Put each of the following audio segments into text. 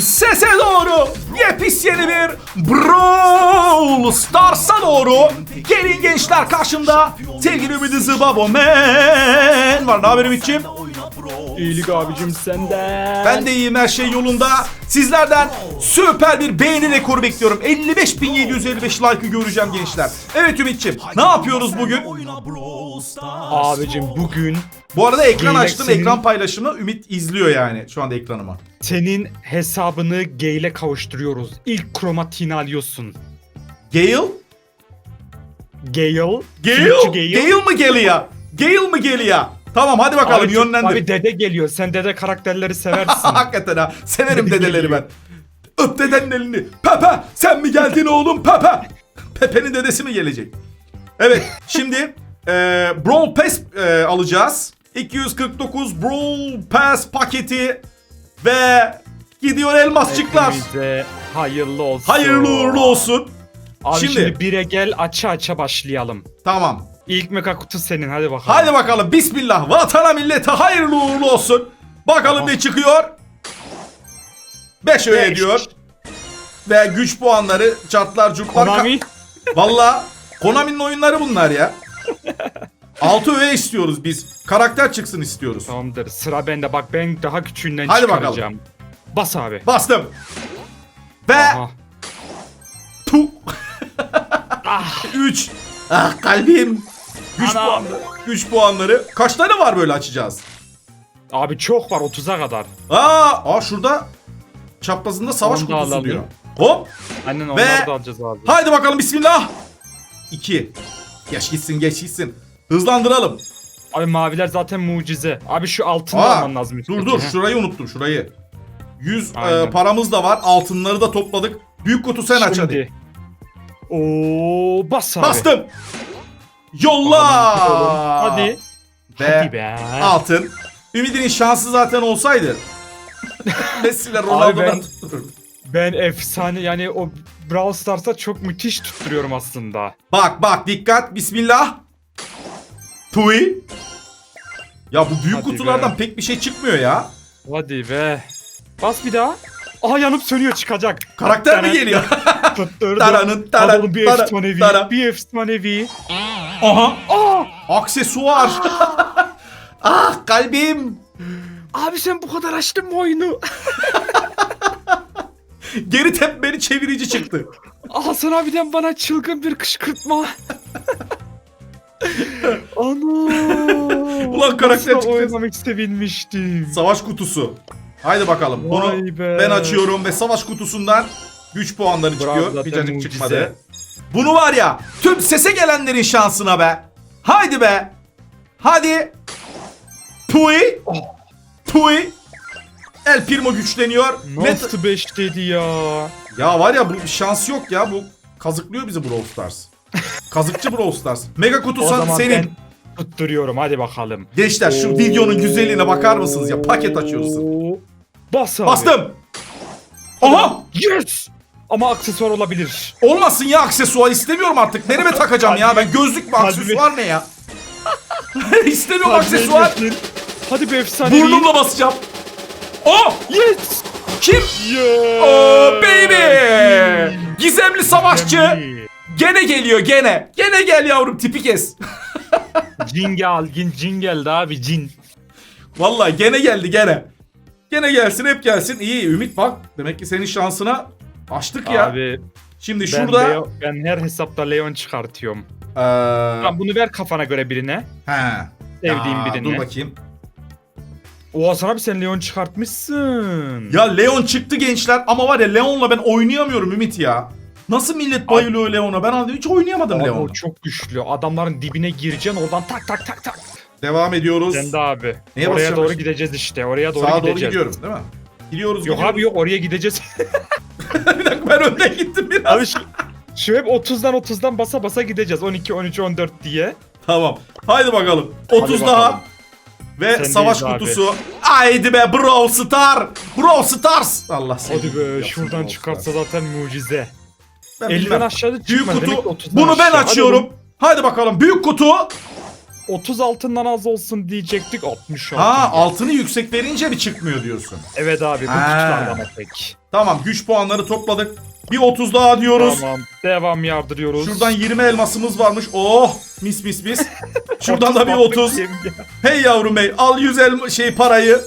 Sese doğru yepis yeni bir Brawl Stars'a doğru Gelin gençler karşımda Sevgili Ümidi Zıbabo Men Var ne haber Ümit'ciğim? İyilik abicim senden. Ben de iyiyim her şey yolunda Sizlerden süper bir beğeni rekoru bekliyorum 55.755 like'ı göreceğim gençler Evet Ümit'ciğim ne yapıyoruz bugün? Abicim bugün Bu arada ekran açtım ekran paylaşımı Ümit izliyor yani şu anda ekranıma senin hesabını Gale ile kavuşturuyoruz. İlk kromatiğini alıyorsun. Gale? Gale. Gale? Flütçü Gale mı geliyor? Gale mı geliyor? Tamam hadi bakalım Abi, yönlendir. Abi dede geliyor. Sen dede karakterleri seversin. Hakikaten ha. Severim Dede dedeleri ben. geliyor. Öp dedenin elini. Pepe sen mi geldin oğlum Pepe? Pepe'nin dedesi mi gelecek? Evet şimdi e, Brawl Pass e, alacağız. 249 Brawl Pass paketi ve gidiyor elmasçıklar. Hepimize hayırlı olsun. Hayırlı uğurlu olsun. Abi Şimdi- şimdi, bire gel aça aça başlayalım. Tamam. İlk mega kutu senin hadi bakalım. Hadi bakalım bismillah vatana millete hayırlı uğurlu olsun. Bakalım Aha. ne çıkıyor. 5 öğe Beş. ediyor. Ve güç puanları çatlar curtlar. Konami. Valla Konami'nin oyunları bunlar ya. 6 öğe istiyoruz biz. Karakter çıksın istiyoruz. Tamamdır sıra bende bak ben daha küçüğünden Hadi bakalım. çıkaracağım. Bas abi. Bastım. Ve Aha. tu Ah, 3. Ah kalbim. Güç Anam. puanları. Güç puanları. Kaç tane var böyle açacağız? abi çok var 30'a kadar. Aa, aa şurada çaprazında savaş Onu da kutusu alalım. diyor. Hop. Annen Ve- onları da alacağız abi. Haydi bakalım bismillah. 2. Geç gitsin geç gitsin. Hızlandıralım. Abi maviler zaten mucize. Abi şu altını Aa, alman lazım. Dur dur şurayı unuttum şurayı. 100 e, paramız da var. Altınları da topladık. Büyük kutu sen aç hadi. Şimdi. Oo bas abi. Bastım. Yolla. Hadi. Ve Hadi be. altın. Ümidinin şansı zaten olsaydı. Messi ile Ronaldo'dan ben- tuttururdum. Ben efsane yani o Brawl Stars'a çok müthiş tutturuyorum aslında. Bak bak dikkat. Bismillah. Tui. Ya bu büyük Hadi kutulardan be. pek bir şey çıkmıyor ya. Hadi be. Bas bir daha. Aha yanıp sönüyor çıkacak. Karakter mi geliyor? Taranın, Hadi taran, oğlum bir efsanevi. Bir efsanevi. Aha. Aa! Aksesuar. ah kalbim. Abi sen bu kadar açtın mı oyunu? Geri tepmeli çevirici çıktı. Hasan abiden bana çılgın bir kışkırtma. Ana. Ulan karakter çıktı. oynamak sevinmiştim. Savaş kutusu. Haydi bakalım. Bunu Vay be. ben açıyorum ve savaş kutusundan güç puanları Bravo, çıkıyor. zaten mucize. çıkmadı. Bunu var ya tüm sese gelenlerin şansına be. Haydi be. Hadi. Tui. Oh. Tui. El Primo güçleniyor. Met- Nasıl 5 dedi ya? Ya var ya bu şans yok ya. Bu kazıklıyor bizi Brawl Stars. Kazıkçı Brawl Stars. Mega kutu senin. ben tutturuyorum hadi bakalım. Gençler şu Oo. videonun güzelliğine bakar mısınız ya? Paket açıyoruz. Oo. Bas abi. Bastım. Aha! Yes! Ama aksesuar olabilir. Olmasın ya aksesuar istemiyorum artık. Nereme takacağım ya? Ben gözlük mü aksesuar ne ya? istemiyorum aksesuar. Hadi be efsanevi. Burnumla basacağım. Oh! Yes! Kim? Yeah! Oh baby! Gizemli savaşçı. Gene geliyor gene. Gene gel yavrum tipi kes. Cin gel, cin, cin geldi abi cin. Vallahi gene geldi gene. Gene gelsin hep gelsin. İyi Ümit bak. Demek ki senin şansına açtık ya. Abi Şimdi ben, şurada Leo- ben her hesapta Leon çıkartıyorum. Tamam bunu ver kafana göre birine. he. Sevdiğim Ya, birine. Dur bakayım. O Hasan abi sen Leon çıkartmışsın. Ya Leon çıktı gençler ama var ya Leon'la ben oynayamıyorum Ümit ya. Nasıl millet bayılıyor Leon'a? Ben hiç oynayamadım Abi o çok güçlü. Adamların dibine gireceksin oradan tak tak tak tak. Devam ediyoruz. Sen de abi. Neye oraya basacağım doğru şimdi? gideceğiz işte. Oraya doğru Sağa doğru gideceğiz. gidiyorum değil mi? Gidiyoruz Yok gidiyoruz. abi yok oraya gideceğiz. bir dakika ben önden gittim biraz. abi şu, şu hep 30'dan 30'dan basa basa gideceğiz. 12 13 14 diye. Tamam. Haydi bakalım. 30 Hadi daha. bakalım. Ve Sendeyiz savaş abi. kutusu. Haydi be Brawl Star. Brawl Stars. Allah seni. Hadi be yapsın şuradan Brawl çıkarsa Stars. zaten mucize. Ben 50'den bilmem. aşağıda Büyük çıkmaz. Demek ki kutu. 30'dan Bunu ben aşağı. Hadi açıyorum. oğlum. Haydi bakalım. Büyük kutu. 30 altından az olsun diyecektik 60 altın. Ha altını yüksek verince mi çıkmıyor diyorsun? Evet abi bu Ha. pek. Tamam güç puanları topladık. Bir 30 daha diyoruz. Tamam devam yardırıyoruz. Şuradan 20 elmasımız varmış. Oh mis mis mis. Şuradan da bir 30. Hey yavrum bey al 100 elma şey parayı.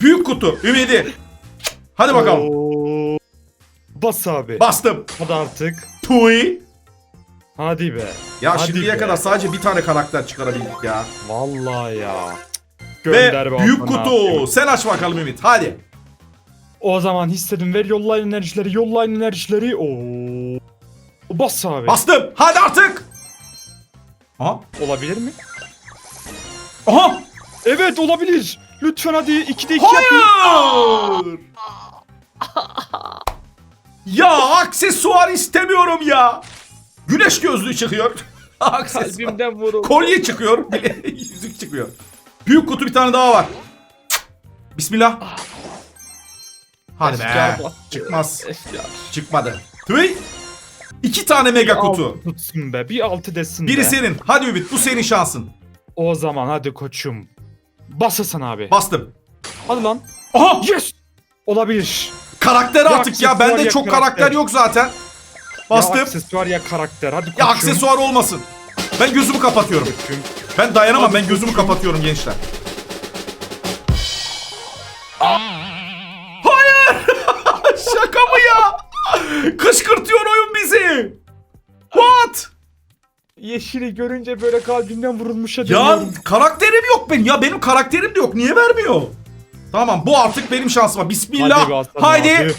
Büyük kutu ümidi. Hadi bakalım. Bas abi. Bastım. Hadi artık. Tuy. Hadi be. Ya Hadi şimdiye be. kadar sadece bir tane karakter çıkarabildik ya. Vallahi ya. Ve Gönder be büyük kutu. abi. Sen aç bakalım Ümit. Hadi. O zaman hissedin ver yollayın enerjileri yollayın enerjileri. Oo. Bas abi. Bastım. Hadi artık. Aha. Olabilir mi? Aha. Evet olabilir. Lütfen hadi 2'de 2 yapayım. Hayır. Ya aksesuar istemiyorum ya. Güneş gözlüğü çıkıyor. aksesuar. Kalbimden vurul. Kolye çıkıyor. Yüzük çıkıyor. Büyük kutu bir tane daha var. Bismillah. Hadi be. Efkar. Çıkmaz. Efkar. Çıkmadı. Tüy. İki tane mega kutu. Altı tutsun be. Bir altı desin Biri be. senin. Hadi Ümit bu senin şansın. O zaman hadi koçum. Basasın abi. Bastım. Hadi lan. Aha! Yes. Olabilir. Karakter Ya artık ya. Bende ya çok karakter. yok zaten. Bastım. Ya Ya, aksesuar ya karakter. Hadi koçum. aksesuar olmasın. Ben gözümü kapatıyorum. Ben dayanamam. Ben gözümü kapatıyorum gençler. Hayır! Şaka mı ya? Kışkırtıyor oyun bizi. What? Yeşili görünce böyle kalbimden vurulmuşa Ya dönüyorum. karakterim yok benim. Ya benim karakterim de yok. Niye vermiyor? Tamam bu artık benim şansıma. Bismillah. aslanım Haydi. abi.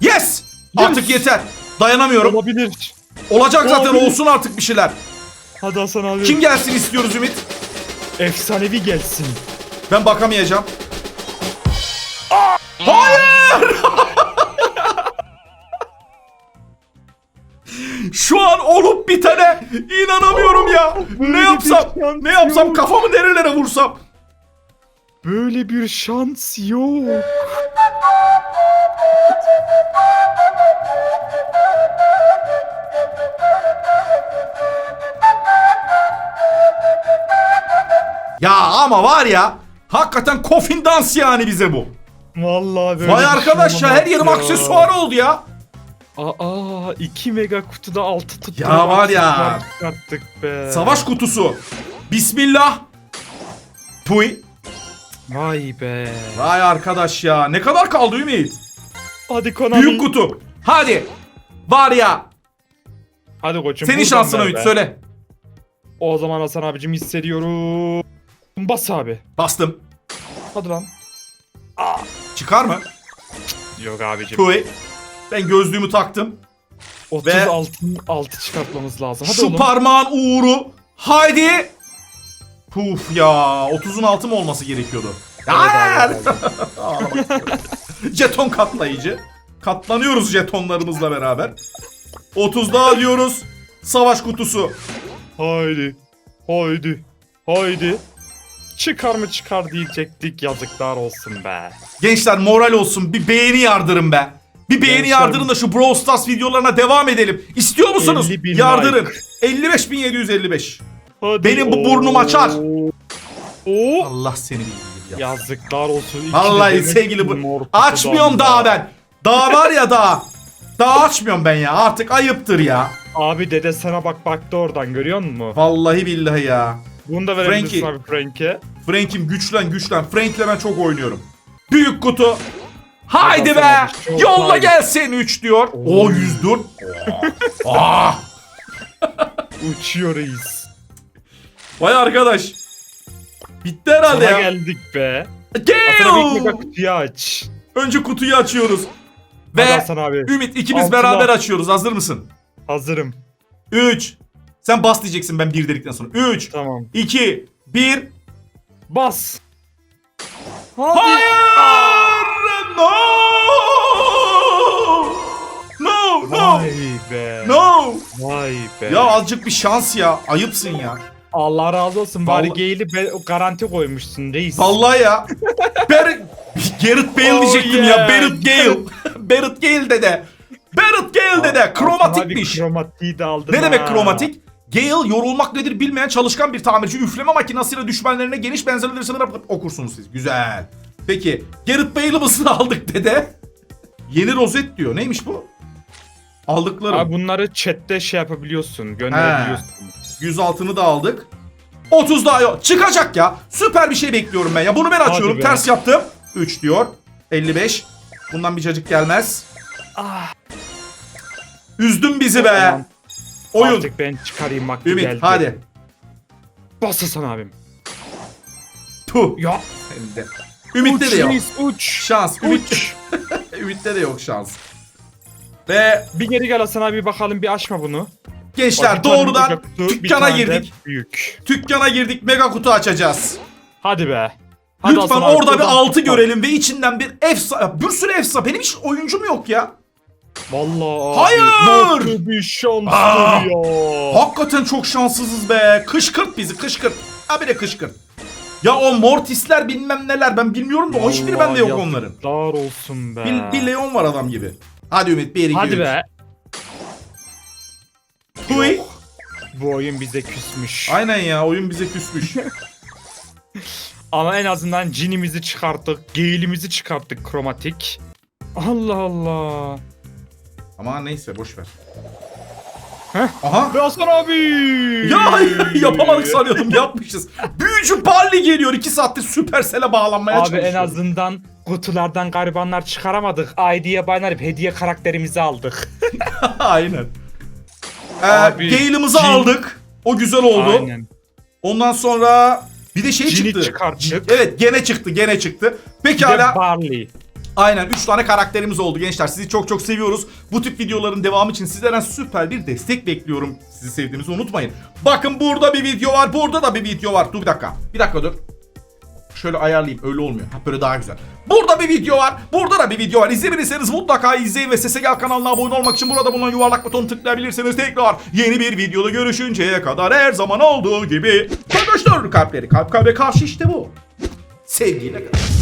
Yes. Artık yeter. Dayanamıyorum. Olabilir. Olacak zaten Olabilir. olsun artık bir şeyler. Hadi Hasan abi. Kim gelsin istiyoruz Ümit? Efsanevi gelsin. Ben bakamayacağım. Hayır! Şu an olup bitene inanamıyorum ya. Böyle Ne yapsam? Ne yapsam? Kafamı nerelere vursam? Böyle bir şans yok. Ya ama var ya. Hakikaten coffin dans yani bize bu. Vallahi böyle Vay bir arkadaş ya şey her yerim olamaz aksesuar oldu ya. Aa 2 mega kutuda 6 tuttu. Ya var ya. Çıkarttık be. Savaş kutusu. Bismillah. Puy. Vay be. Vay arkadaş ya. Ne kadar kaldı Ümit? Hadi Konami. Büyük kutu. Hadi. Var ya. Hadi koçum. Senin buradan şansın ver Ümit söyle. O zaman Hasan abicim hissediyorum. Bas abi. Bastım. Hadi lan. Çıkar mı? Yok abicim. Puy. Ben gözlüğümü taktım. 30 Ve- altın altı çıkartmamız lazım. Hadi Şu oğlum. parmağın uğuru. Haydi. Puf ya. 30'un altı mı olması gerekiyordu? Hayır. Jeton katlayıcı. Katlanıyoruz jetonlarımızla beraber. 30 daha diyoruz. Savaş kutusu. Haydi. Haydi. Haydi. Çıkar mı çıkar diyecektik yazıklar olsun be. Gençler moral olsun. Bir beğeni yardırın be. Bir beğeni Gençler- yardırın da şu Brawl Stars videolarına devam edelim. İstiyor musunuz? 50 bin Yardırın. like. 55.755. Hadi. Benim bu burnum açar. Oo. Allah seni bildiği ya. Yazıklar olsun. İki de Vallahi demek sevgili bu. Açmıyorum daha ben. Daha var ya daha. Daha açmıyorum ben ya. Artık ayıptır ya. Abi dede sana bak baktı oradan görüyor musun? Vallahi billahi ya. Bunu da verebilirsin Frankie. abi Frank'e. Frank'im güçlen güçlen. Frank'le ben çok oynuyorum. Büyük kutu. Haydi be. Çok Yolla gelsin 3 diyor. O 104. Aa. Uçuyor reis. Vay arkadaş. Bitti herhalde Sana ya. geldik be. Hasan abi Gel. kutuyu aç. Önce kutuyu açıyoruz. Hadi Ve Hasan abi. Ümit ikimiz Altılar. beraber açıyoruz. Hazır mısın? Hazırım. 3. Sen bas diyeceksin ben bir dedikten sonra. 3, Tamam. 2, 1. Bas. Hadi. Hayır! No! No! No! Vay be. No! Vay be. Ya azıcık bir şans ya. Ayıpsın ya. Allah razı olsun. Bari Vallahi- Gale'i be- garanti koymuşsun reis. Vallahi ya. Ber Garrett Bale Oh diyecektim yeah. ya. Barrett Gale. Barrett Gale dede. Barrett Gale dede. Kromatikmiş. Kromatiği de aldın Ne demek ha. kromatik? Gale yorulmak nedir bilmeyen çalışkan bir tamirci. Üfleme makinasıyla düşmanlarına geniş benzerleri sınır okursunuz siz. Güzel. Peki Garrett Bale'ımızı aldık dede. Yeni rozet diyor. Neymiş bu? Aldıklarım. Abi bunları chatte şey yapabiliyorsun, gönderebiliyorsun. 100 altını da aldık. 30 daha yok. Çıkacak ya. Süper bir şey bekliyorum ben ya. Bunu ben açıyorum. Ters yaptım. 3 diyor. 55. Bundan bir cacık gelmez. Ah, Üzdün bizi be. Tamam. Oyun. Artık ben çıkarayım vakti Ümit geldi. hadi. Bas Hasan abim. Tuh. Ya. Senin de. Ümit'te de yok. Uç. Şans. Ümit, Uç. Ümit'te de yok şans. Ve bir geri gel Hasan abi bakalım bir açma bunu. Gençler Bak, bir tane doğrudan kutu, bir dükkana girdik. Büyük. Dükkana girdik. Mega kutu açacağız. Hadi be. Hadi Lütfen Hasan abi, orada bir buradan altı görelim ve içinden bir efsa bir sürü efsa. Benim hiç oyuncum yok ya. Vallahi Hayır! Nasıl bir şanstır Aa! ya. Hakikaten çok şanssızız be. Kışkırt bizi kışkırt. Ha bir de kışkırt. Ya o Mortisler bilmem neler ben bilmiyorum da o hiçbiri bende yok Vallahi onların. Yazıklar olsun be. Bir, bir Leon var adam gibi. Hadi Ümit 1 2 Hadi be. Huy. Bu oyun bize küsmüş. Aynen ya oyun bize küsmüş. Ama en azından cinimizi çıkarttık. Geyilimizi çıkarttık kromatik. Allah Allah. Ama neyse boş ver. Heh. Aha. Ve Hasan abi. Ya yapamadık sanıyordum yapmışız. Büyücü Barley geliyor 2 saattir Supercell'e bağlanmaya Abi çalışıyor. en azından kutulardan garibanlar çıkaramadık. ID'ye banarıp hediye karakterimizi aldık. Aynen. Ee, Abi, Gale'ımızı cin- aldık. O güzel oldu. Aynen. Ondan sonra bir de şey Cini çıktı. çıkarttık. Evet gene çıktı gene çıktı. Pekala Barley. aynen 3 tane karakterimiz oldu gençler. Sizi çok çok seviyoruz. Bu tip videoların devamı için sizlerden süper bir destek bekliyorum. Sizi sevdiğinizi unutmayın. Bakın burada bir video var. Burada da bir video var. Dur bir dakika. Bir dakika dur. Şöyle ayarlayayım öyle olmuyor. Ha böyle daha güzel. Burada bir video var. Burada da bir video var. İzlemediyseniz mutlaka izleyin ve Sese Gel kanalına abone olmak için burada bulunan yuvarlak butonu tıklayabilirsiniz. Tekrar yeni bir videoda görüşünceye kadar her zaman olduğu gibi. Arkadaşlar kalpleri kalp kalbe karşı işte bu. Sevgiyle kalın.